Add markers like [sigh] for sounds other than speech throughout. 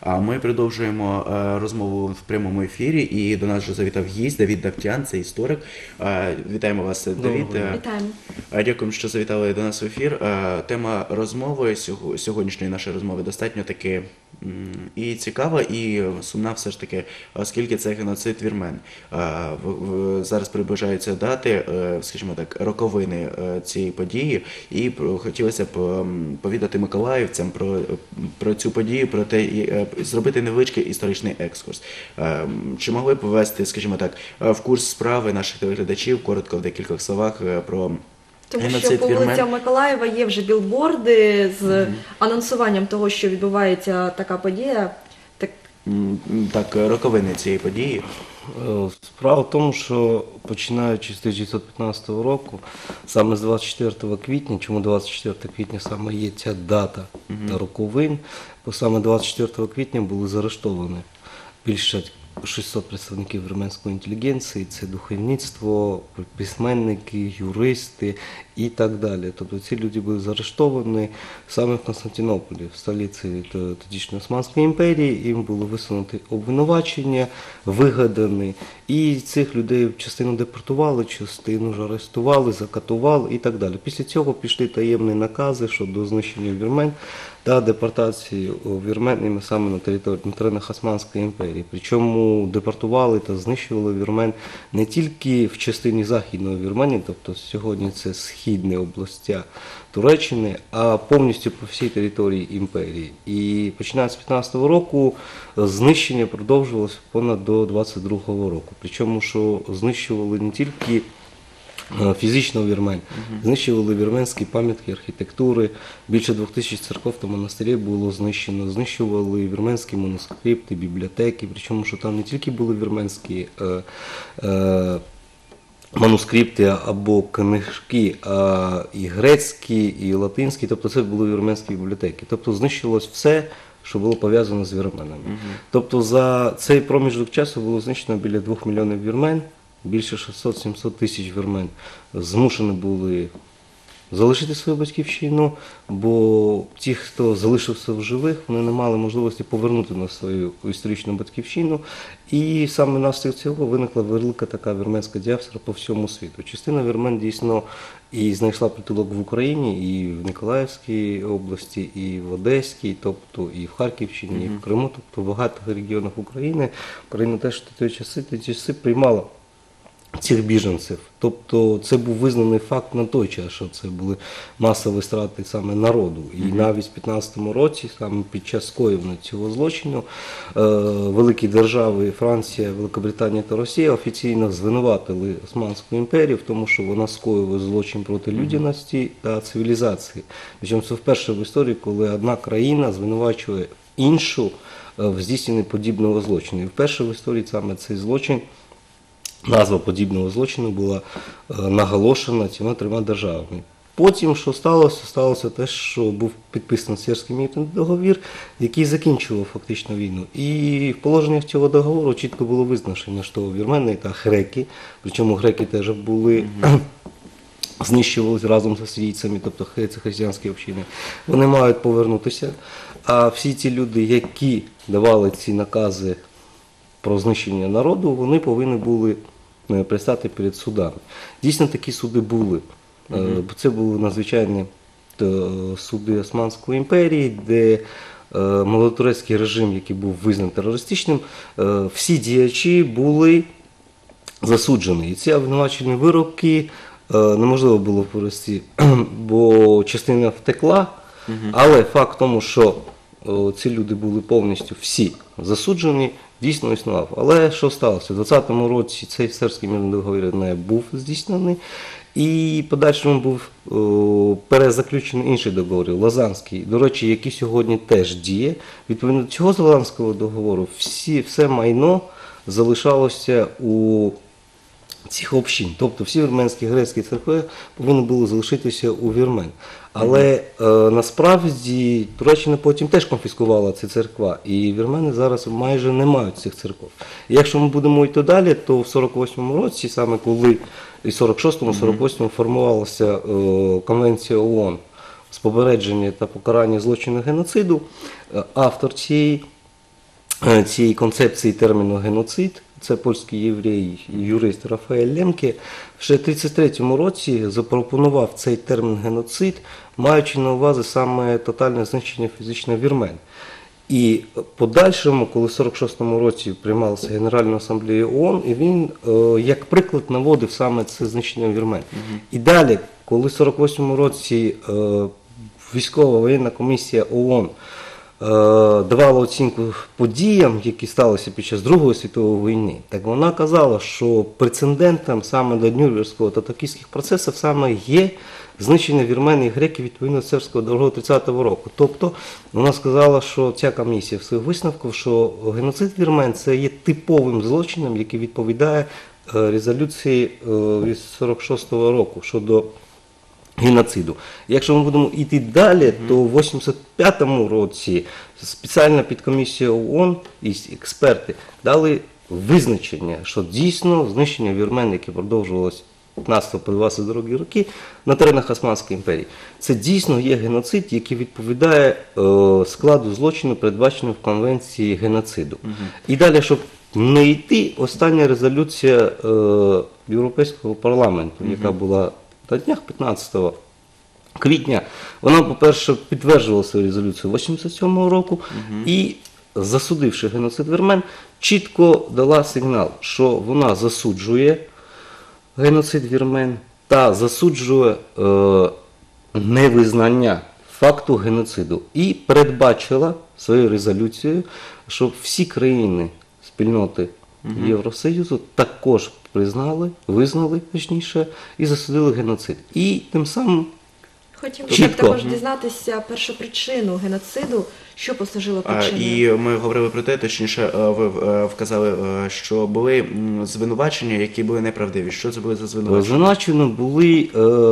А ми продовжуємо е, розмову в прямому ефірі. І до нас вже завітав гість Давід Давтян, це історик. Е, Вітаємо вас, Давід. Е, Вітаємо. Дякуємо, що завітали до нас в ефір. Тема розмови сього- сьогоднішньої нашої розмови достатньо таки і цікава, і сумна все ж таки, оскільки це геноцид вірмен. Зараз приближаються дати, е, скажімо так, роковини е, цієї події, і хотілося б повідати миколаївцям про, про цю подію, про те, і, е, зробити невеличкий історичний екскурс. Чи могли б ввести, скажімо так, в курс справи наших телеглядачів, коротко в декількох словах про Тому що по вірмен? вулицям Миколаєва є вже білборди з анонсуванням того, що відбувається така подія. Так Так, роковини цієї події. Е, Справа в тому, що починаючи з 1915 року, саме з 24 квітня, чому 24 квітня саме є ця дата роковин, бо саме 24 квітня були заарештовані більше 600 представників вірменської інтелігенції, це духовництво, письменники, юристи і так далі. Тобто ці люди були заарештовані саме в Константинополі, в столиці тодішньої Османської імперії. Їм було висунуті обвинувачення, вигадані. І цих людей частину депортували, частину ж арестували, закатували і так далі. Після цього пішли таємні накази щодо знищення вірмен та депортації вірмен саме на території на теренах Османської імперії. Причому депортували та знищували вірмен не тільки в частині Західної Вірменії, тобто сьогодні це східні областя Туреччини, а повністю по всій території імперії. І починаючи з 15-го року знищення продовжувалося понад до 22-го року. Причому, що знищували не тільки е, фізично вірмен. Знищували вірменські пам'ятки архітектури. Більше двох тисяч церков та монастирів було знищено. Знищували вірменські манускрипти, бібліотеки. Причому, що там не тільки були вірменські. Е, е, Манускрипти або книжки, а і грецькі, і латинські, тобто це були вірменські бібліотеки. Тобто знищилось все, що було пов'язано з вірменами. Тобто за цей проміжок часу було знищено біля 2 мільйонів вірмен, більше 600-700 тисяч вірмен змушені були залишити свою батьківщину, бо ті, хто залишився в живих, вони не мали можливості повернути на свою історичну батьківщину. І саме наслідок цього виникла велика така вірменська діаспора по всьому світу. Частина вірмен дійсно і знайшла притулок в Україні, і в Ніколаївській області, і в Одеській, тобто і в Харківщині, і в Криму, тобто в багатих регіонах України. Україна теж в ті часи, ті часи приймала цих біженців. Тобто це був визнаний факт на той час, що це були масові страти саме народу. І навіть в 15-му році, саме під час скоєння цього злочину, е, великі держави Франція, Великобританія та Росія офіційно звинуватили Османську імперію в тому, що вона скоює злочин проти людяності та цивілізації. Причому це вперше в історії, коли одна країна звинувачує іншу е, в здійсненні подібного злочину. І вперше в історії саме цей злочин. Назва подібного злочину була е, наголошена цими трьома державами. Потім, що сталося, сталося те, що був підписаний Сєрський мітний договір, який закінчував фактично війну. І в положеннях цього договору чітко було визначено, що вірмени та греки, причому греки теж були [clears throat] знищувалися разом з сирійцями, тобто це християнські общини, вони мають повернутися. А всі ті люди, які давали ці накази про знищення народу, вони повинні були пристати перед судами. Дійсно, такі суди були. Е, Бо це були надзвичайні е, суди Османської імперії, де е, молодотурецький режим, який був визнаний терористичним, всі діячі були засуджений. І ці обвинувачені вироки неможливо було провести, [clears throat] бо частина втекла, але факт тому, що ці люди були повністю всі засуджені, дійсно існував. Але що сталося? У 20-му році цей сербський мирний договір не був здійснений. І подальшому був о, перезаключений інший договір, Лозанський, до речі, який сьогодні теж діє. Відповідно до цього Лозанського договору всі, все майно залишалося у цих общин. Тобто всі вірменські грецькі церкви повинні були залишитися у вірмен. Але е, насправді Туреччина потім теж конфіскувала ці церква, і вірмени зараз майже не мають цих церков. І якщо ми будемо йти далі, то в 48-му році, саме коли і 46-му, 48-му формувалася е, конвенція ООН з попередження та покарання злочину геноциду, е, автор цієї цієї концепції терміну геноцид. Це польський єврей, юрист Рафаель Лемке. Ще в 1933 році запропонував цей термін геноцид, маючи на увазі саме тотальне знищення фізичних вірмен. І подальшому, коли в 46-му році приймалася Генеральна асамблея ООН, і він е, як приклад наводив саме це знищення вірмен. І далі, коли в 48-му році е, військова воєнна комісія ООН е, давала оцінку подіям, які сталися під час Другої світової війни, так вона казала, що прецедентом саме до Нюрнберзького та токійських процесів саме є знищення вірмен і греків відповідно сербського договору 30-го року. Тобто вона сказала, що ця комісія в своїх висновках, що геноцид вірмен це є типовим злочином, який відповідає е, резолюції е, від 46-го року щодо геноциду. Якщо ми будемо йти далі, то в 85-му році спеціальна підкомісія ООН і експерти дали визначення, що дійсно знищення вірмен, яке продовжувалось 15 по 22 роки на теренах Османської імперії, це дійсно є геноцид, який відповідає е, складу злочину, передбаченому в конвенції геноциду. І далі, щоб не йти, остання резолюція е, Європейського парламенту, яка була на днях 15 квітня, вона, по-перше, підтверджувала свою резолюцію 87-го року і, засудивши геноцид вірмен, чітко дала сигнал, що вона засуджує геноцид вірмен та засуджує е, невизнання факту геноциду і передбачила своєю резолюцією, щоб всі країни спільноти Євросоюзу також признали, визнали точніше і засудили геноцид. І тим самим Хотів би також дізнатися першопричину геноциду, що послужило причиною. І ми говорили про те, точніше, е, ви е, вказали, е, що були звинувачення, які були неправдиві. Що це були за звинувачення? Звинувачені були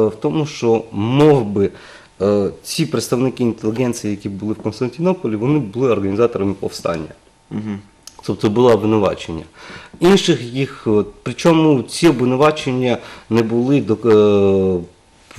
в тому, що мов би ці представники інтелігенції, які були в Константинополі, вони були організаторами повстання. Мгм. Тобто було обвинувачення. Інших їх, причому ці обвинувачення не були до, е,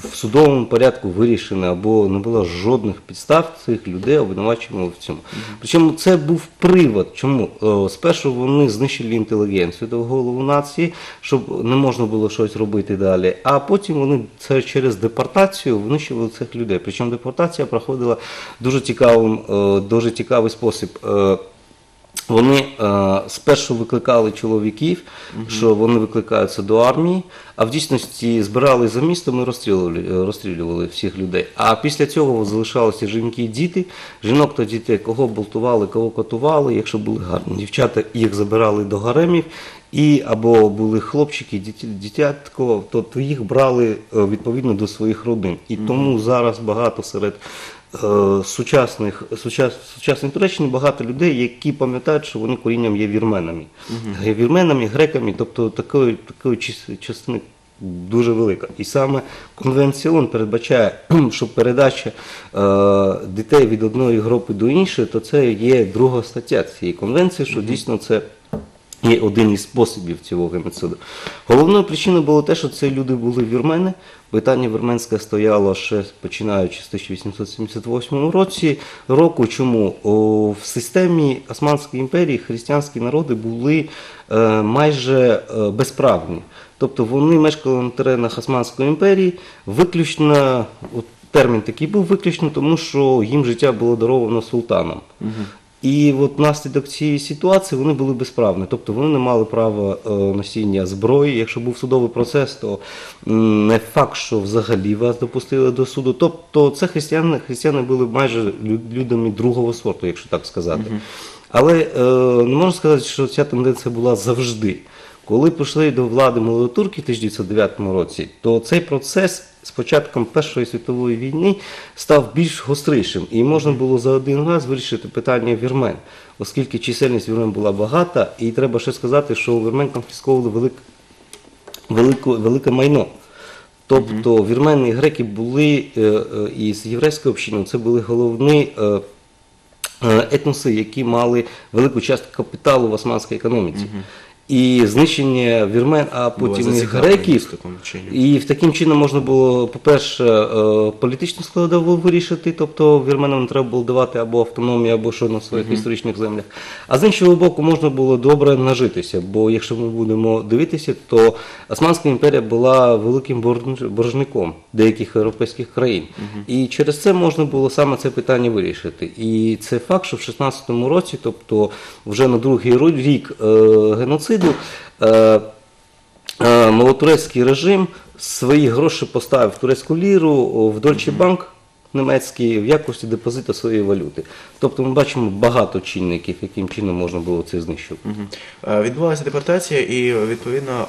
в судовому порядку вирішені, або не було жодних підстав цих людей обвинувачено в цьому. Причому це був привод. Чому? Е, Спершу вони знищили інтелігенцію до голову нації, щоб не можна було щось робити далі. А потім вони це через депортацію винищували цих людей. Причому депортація проходила дуже цікавим, е, дуже цікавий спосіб. Е, вони е, спершу викликали чоловіків, що вони викликаються до армії, а в дійсності збирали за містом і розстрілювали, е, розстрілювали всіх людей. А після цього залишалися жінки і діти. Жінок та дітей, кого болтували, кого катували. Якщо були гарні дівчата, їх забирали до гаремів. І або були хлопчики, дитятко, то то їх брали е, відповідно до своїх родин. І тому зараз багато серед сучасних сучас, сучасної Туреччини багато людей, які пам'ятають, що вони корінням є вірменами. Є вірменами, греками, тобто такої, такої частини дуже велика. І саме Конвенція ООН передбачає, [clears throat] що передача е, дітей від одної групи до іншої, то це є друга стаття цієї конвенції, що дійсно це є один із способів цього геноциду. Головною причиною було те, що ці люди були вірмени. Питання вірменське стояло ще починаючи з 1878 році року. Чому О, в системі Османської імперії християнські народи були е, майже е, безправні. Тобто вони мешкали на теренах Османської імперії виключно. Термін такий був виключно, тому що їм життя було даровано султаном. І от внаслідок цієї ситуації вони були безправні, тобто вони не мали права е, носіння зброї. Якщо був судовий процес, то не факт, що взагалі вас допустили до суду. Тобто це християни, християни були майже лю- людьми другого сорту, якщо так сказати. Але е, не можна сказати, що ця тенденція була завжди. Коли прийшли до влади молодотурки в 1909 році, то цей процес з початком Першої світової війни став більш гострішим, і можна було за один раз вирішити питання вірмен, оскільки чисельність вірмен була багата, і треба ще сказати, що у вірмен конфісковували велик, велику, велике майно. Тобто вірмени і греки були е, е, із єврейською общиною, це були головні е, етноси, які мали велику частку капіталу в османській економіці. І знищення вірмен, а потім і греків. І в таким чином можна було, по-перше, е, політичну складову вирішити, тобто вірменам треба було давати або автономію, або що на своїх історичних землях. А з іншого боку, можна було добре нажитися, бо якщо ми будемо дивитися, то Османська імперія була великим борж- боржником деяких європейських країн. І через це можна було саме це питання вирішити. І це факт, що в 16-му році, тобто вже на другий рік е, геноциду, е, Е, Новотурецький режим свої гроші поставив в турецьку ліру в Дольче Банк німецький в якості депозиту своєї валюти. Тобто ми бачимо багато чинників, яким чином можна було це знищувати. Мгм. Е, Відбулася депортація, і відповідно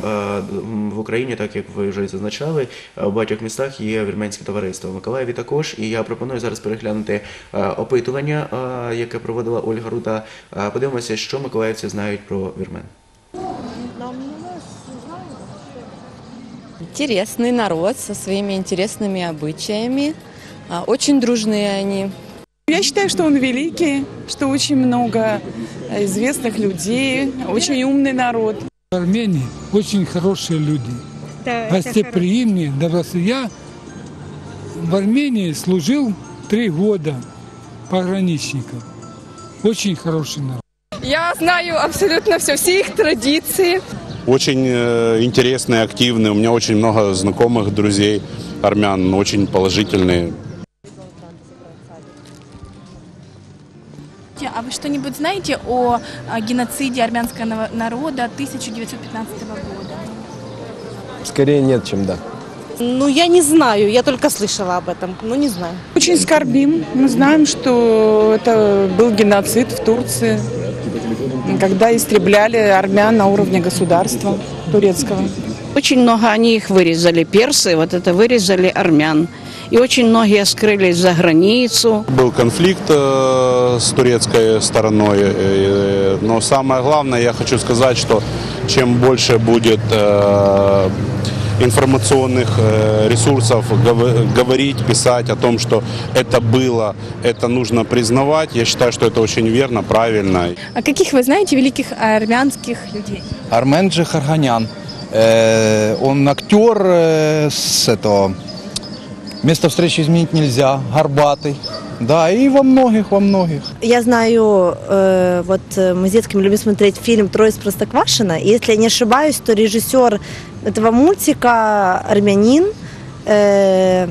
в Україні, так як ви вже зазначали, в багатьох містах є вірменське товариство. В Миколаєві також. І я пропоную зараз переглянути опитування, яке проводила Ольга Рута. Подивимося, що миколаївці знають про вірмен. Интересный народ со своими интересными обычаями. А, Очень дружные они. Я считаю, что он великий, что очень много э, известных людей, очень умный народ. В Армении очень хорошие люди, Да, гостеприимные, добросовестные. Я в Армении служил три года пограничником. Очень хороший народ. Я знаю абсолютно все, все их традиции. Очень э, интересные, активные. У меня очень много знакомых, друзей армян, очень положительные. А вы что-нибудь знаете о, о геноциде армянского на- народа 1915 года? Скорее нет, чем да. Ну, я не знаю, я только слышала об этом, но не знаю. Очень скорбим. Мы знаем, что это был геноцид в Турции, когда истребляли армян на уровне государства турецкого. Очень много они их вырезали, персы, вот это вырезали армян. И очень многие скрылись за границу. Был конфликт э, с турецкой стороной, э, но самое главное, я хочу сказать, что чем больше будет э, информационных э, ресурсов гов- говорить, писать о том, что это было, это нужно признавать, я считаю, что это очень верно, правильно. А каких вы знаете великих армянских людей? Армен Джихарганян. Э, он актер э, с этого «Место встречи изменить нельзя», «Горбатый». Да, и во многих, во многих. Я знаю, э, вот э, мы с детскими любим смотреть фильм «Трое из Простоквашино». И если я не ошибаюсь, то режиссер этого мультика армянин э,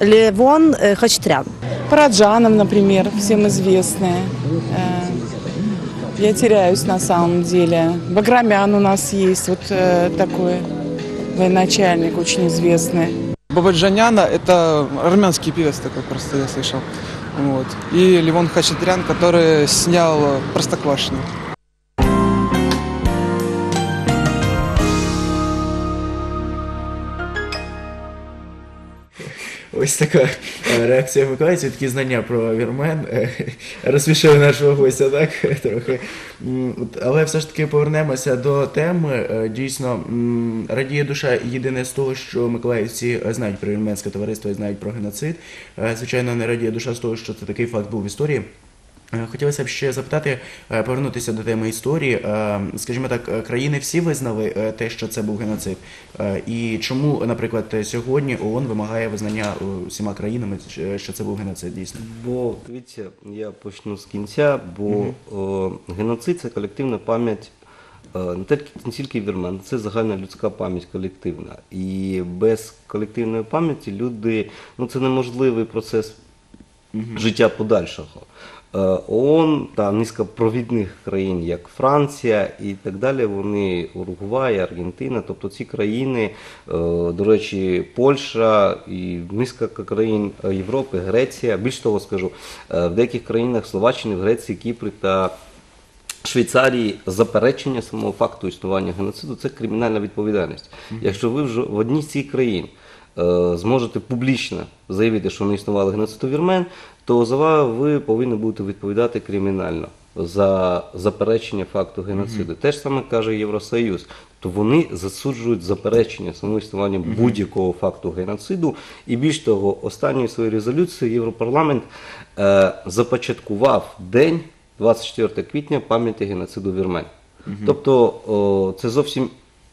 Левон э, Хачатрян. Параджанов, например, всем известные. Э, Я теряюсь на самом деле. Баграмян у нас есть, вот э, такой военачальник очень известный. Бабаджаняна – это армянский певец такой, просто я слышал. Вот. И Левон Хачатрян, который снял «Простоквашино». Ось така е, реакція миколаївців, такі знання про вірмен е, розсмішили нашого гостя, так трохи. Але все ж таки повернемося до теми. Е, Дійсно, радіє душа єдине з того, що миколаївці знають про вірменське товариство і знають про геноцид. Звичайно, не радіє душа з того, що це такий факт був в історії. Е, Хотілося б ще запитати, е, повернутися до теми історії. Е, Скажімо так, країни всі визнали те, що це був геноцид. І чому, наприклад, сьогодні ООН вимагає визнання всіма країнами, що це був геноцид дійсно? Бо дивіться, я почну з кінця, бо о, геноцид це колективна пам'ять. Не тільки не тільки вірмен, це загальна людська пам'ять колективна. І без колективної пам'яті люди, ну це неможливий процес життя подальшого. Е, ООН та низка провідних країн, як Франція і так далі, вони Уругвай, Аргентина, тобто ці країни, е, до речі, Польща і низка країн е, Європи, Греція. Більш того скажу, в деяких країнах Словаччини, в Греції, Кіпрі та Швейцарії заперечення самого факту існування геноциду це кримінальна відповідальність. Якщо ви вже в одній з цих країн зможете публічно заявити, що не існувало геноциду вірмен, то за ви повинні будете відповідати кримінально за заперечення факту геноциду. Те ж саме каже Євросоюз. То вони засуджують заперечення самого існування будь-якого факту геноциду. І більш того, останньою своєю резолюцією Європарламент е, започаткував день 24 квітня пам'яті геноциду вірмен. Тобто о, це зовсім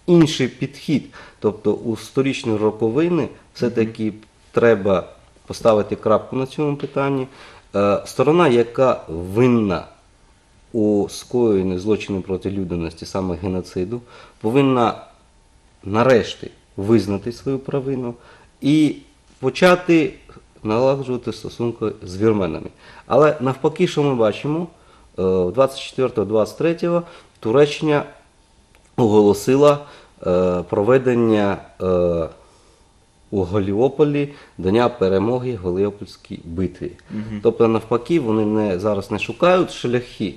інший підхід. Тобто у сторічні роковини все-таки треба поставити крапку на цьому питанні. Е, Сторона, яка винна у скоєнні злочину проти людяності, саме геноциду, повинна нарешті визнати свою провину і почати налагоджувати стосунки з вірменами. Але навпаки, що ми бачимо, е, 24-23 Туреччина оголосила е, проведення е, у Голіополі Дня перемоги Голіопольській битві. Тобто, навпаки, вони не, зараз не шукають шляхи,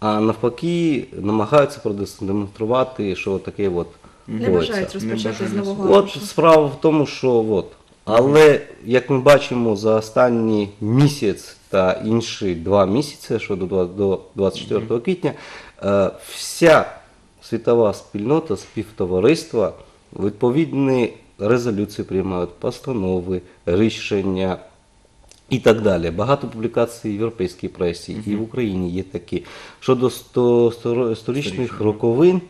а навпаки намагаються продемонструвати, що таке от Не бажають розпочати з бажають. нового От аркушу. справа в тому, що от. Але як ми бачимо за останній місяць та інші два місяці, що до, до 24 квітня, е, вся світова спільнота, співтовариства відповідні резолюції приймають, постанови, рішення і так далі. Багато публікацій в європейській пресі і в Україні є такі. Щодо сто, сто, сторічних роковин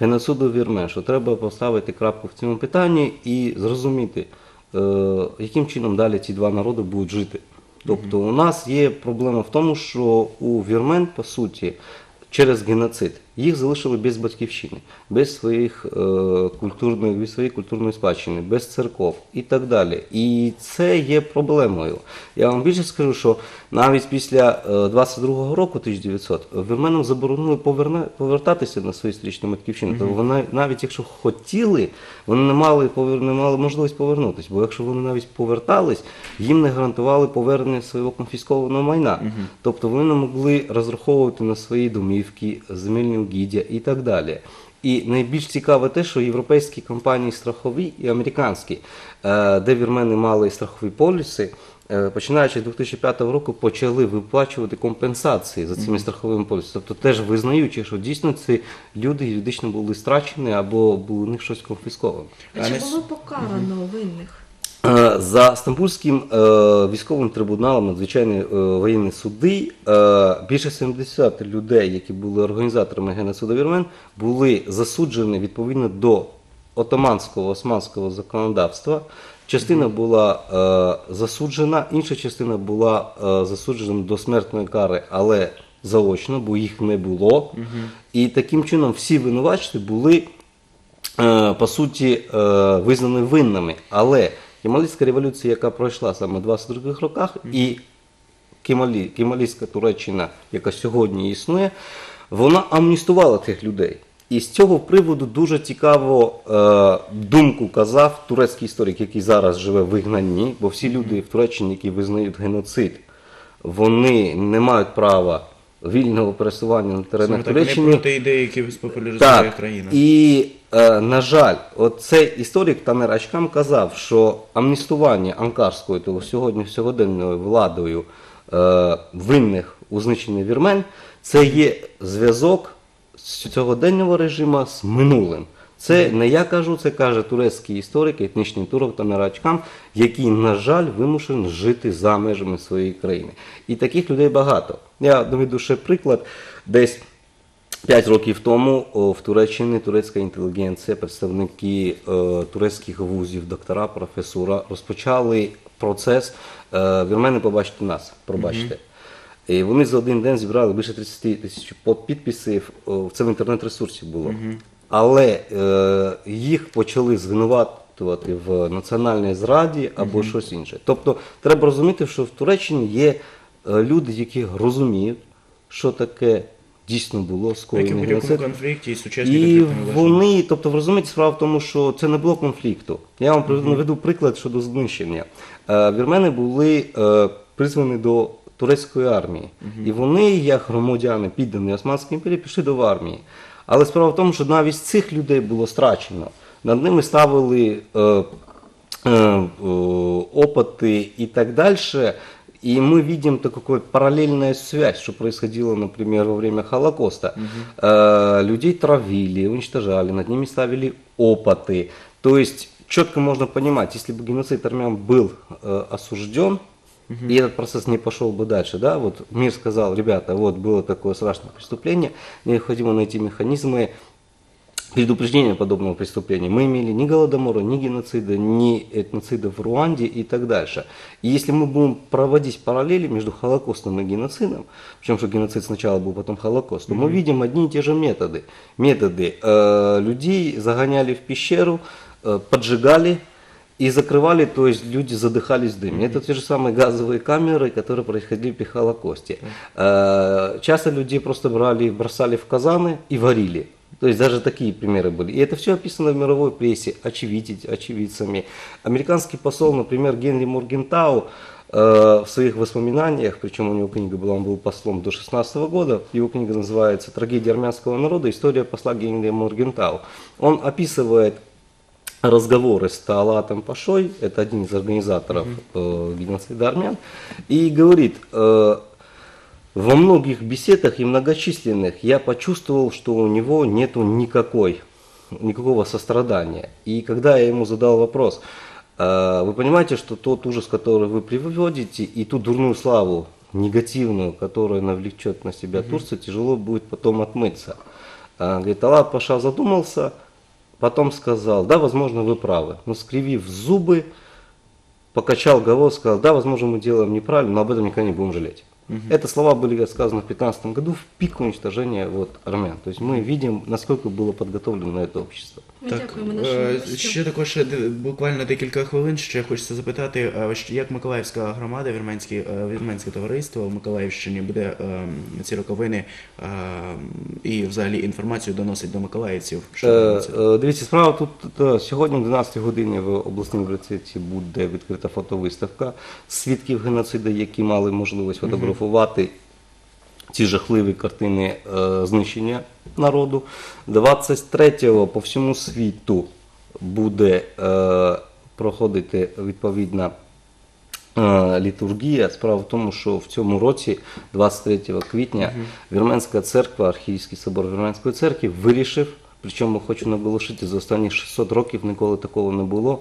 геноциду вірмен, що треба поставити крапку в цьому питанні і зрозуміти, е, яким чином далі ці два народи будуть жити. Тобто у нас є проблема в тому, що у вірмен, по суті, через геноцид їх залишили без батьківщини, без своїх е, культурної, без своєї культурної спадщини, без церков і так далі. І це є проблемою. Я вам більше скажу, що навіть після е, 22-го року, 1900, вірменам заборонили поверна, повертатися на свою стрічну батьківщину. Тобто вони навіть якщо хотіли, вони не мали повер... не мали можливість повернутися. Бо якщо вони навіть повертались, їм не гарантували повернення свого конфіскованого майна. Тобто вони не могли розраховувати на свої домівки, земельні угіддя і так далі. І найбільш цікаве те, що європейські компанії страхові і американські, е, де вірмени мали страхові поліси, е, починаючи з 2005 року почали виплачувати компенсації за цими страховими полісами. Тобто теж визнаючи, що дійсно ці люди юридично були страчені або було у них щось конфісковано. А чи було покарано винних? Е, За Стамбульським е, військовим трибуналом надзвичайні е, воєнні суди е, більше 70 людей, які були організаторами геноциду вірмен, були засуджені відповідно до отоманського османського законодавства. Частина була е, засуджена, інша частина була е, засуджена до смертної кари, але заочно, бо їх не було. І таким чином всі винувачці були е, по суті, е, визнані винними. Але Кемалістська революція, яка пройшла саме в 22-х роках, і Кемалі, Кемалістська Туреччина, яка сьогодні існує, вона амністувала тих людей. І з цього приводу дуже цікаво е, думку казав турецький історик, який зараз живе в вигнанні, бо всі люди в Туреччині, які визнають геноцид, вони не мають права вільного пересування на теренах Туреччини. вони проти ідеї, які популяризує Так, країна. і е, на жаль, от цей історик Танер Ачкам казав, що амністування анкарською, того сьогодні сьогоденною владою е, винних у знищенні вірмен, це є зв'язок з сьогоденнього режиму з минулим. Це не я кажу, це каже турецький історик, етнічний турок Танер Ачкам, який, на жаль, вимушений жити за межами своєї країни. І таких людей багато. Я доведу ще приклад. Десь П'ять років тому в Туреччині турецька інтелігенція, представники е, турецьких вузів, доктора, професура розпочали процес е, вірмени побачите нас, пробачте. І вони за один день зібрали більше 30 тисяч підписів. Це в інтернет-ресурсі було. Але е, їх почали звинуватувати в національній зраді або щось інше. Тобто треба розуміти, що в Туреччині є е, люди, які розуміють, що таке дійсно було будь-якому геноцид. конфлікті і сучасні І конфлікти вони, тобто ви розумієте, справа в тому, що це не було конфлікту. Я вам mm наведу приклад щодо знищення. Е, Вірмени були е, призвані до турецької армії, і вони, як громадяни, піддані Османській імперії, пішли до армії. Але справа в тому, що навіть цих людей було страчено. Над ними ставили е, е, опыты и так дальше. И мы видим такую параллельную связь, что происходило, например, во время Холокоста. Э, людей травили, уничтожали, над ними ставили опыты. То есть четко можно понимать, если бы геноцид армян был э, осужден, и этот процесс не пошел бы дальше, да, вот мир сказал, ребята, вот было такое страшное преступление, необходимо найти механизмы предупреждения подобного преступления. Мы имели ни голодомора, ни геноцида, ни этноцида в Руанде и так дальше. И если мы будем проводить параллели между Холокостом и геноцидом, причем что геноцид сначала был, потом Холокост, то мы видим одни и те же методы. Методы э, людей загоняли в пещеру, э, поджигали, и закрывали, то есть люди задыхались в дыме. Это те же самые газовые камеры, которые происходили при Холокосте. Э, Часто людей просто брали, бросали в казаны и варили. То есть даже такие примеры были. И это все описано в мировой прессе, очевидить, очевидцами. Американский посол, например, Генри Моргентау, э, в своих воспоминаниях, причем у него книга была, он был послом до 16 года, его книга называется «Трагедия армянского народа. История посла Генри Моргентау». Он описывает разговоры с Таалатом Пашой, это один из организаторов э, геноцида армян, и говорит, э, во многих беседах и многочисленных я почувствовал, что у него нету никакой, никакого сострадания. И когда я ему задал вопрос, «Э, вы понимаете, что тот ужас, который вы приводите, и ту дурную славу, негативную, которую навлечет на себя Турция, тяжело будет потом отмыться. А, Говорит, Аллах Паша задумался, потом сказал, да, возможно, вы правы. Но скривив зубы, покачал головой, сказал, да, возможно, мы делаем неправильно, но об этом никогда не будем жалеть. Это слова были сказаны в 2015 году в пик уничтожения вот, армян. То есть мы видим, насколько было подготовлено это общество. Ми Так, дякуємо нашим е, ще також е, буквально декілька хвилин. Ще хочеться запитати, е, як Миколаївська громада, вірменське, вірменське товариство в Миколаївщині буде ці роковини і взагалі інформацію доносить до миколаївців. Е, е, Дивіться, справа тут сьогодні в 12 годині в обласній бібліотеці буде відкрита фотовиставка свідків геноциду, які мали можливість фотографувати ці жахливі картини е, знищення народу. 23-го по всьому світу буде е, проходити відповідна е, літургія. Справа в тому, що в цьому році, 23 квітня, Вірменська церква, Архіївський собор Вірменської церкви вирішив, причому хочу наголошити, за останні 600 років ніколи такого не було,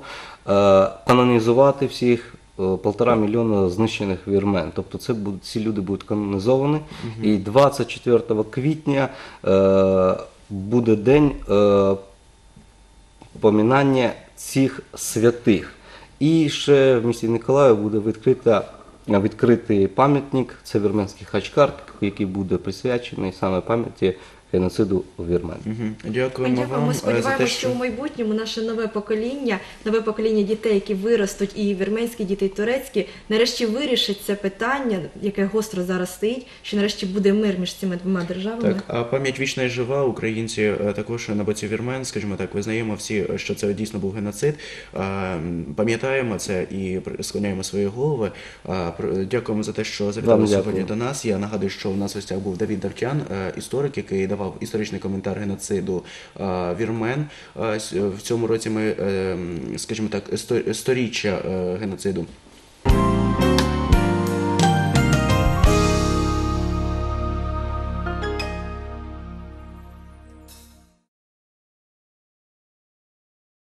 канонізувати всіх полтора мільйона знищених вірмен. Тобто це будуть, ці люди будуть канонізовані. І 24 квітня е, буде день е, поминання цих святих. І ще в місті Николаїв буде відкрита, відкритий пам'ятник, це вірменський хачкар, який буде присвячений саме пам'яті геноциду вірмен. Мгм. Ми Дякуємо дякуємо. вам Ми е, сподіваємося, те, що у майбутньому наше нове покоління, нове покоління дітей, які виростуть, і вірменські діти, і турецькі, нарешті вирішить це питання, яке гостро зараз стоїть, що нарешті буде мир між цими двома державами. Так, а пам'ять вічна і жива. Українці е, також на боці вірмен, скажімо так, визнаємо всі, що це дійсно був геноцид. Е, Пам'ятаємо це і при- склоняємо свої голови. Дякуємо за те, що завітали сьогодні до нас. Я нагадую, що у нас в гостях був Давід Давтян, історик, який давав історичний коментар геноциду е, вірмен. Е, В цьому році ми, е, скажімо так, сторіччя геноциду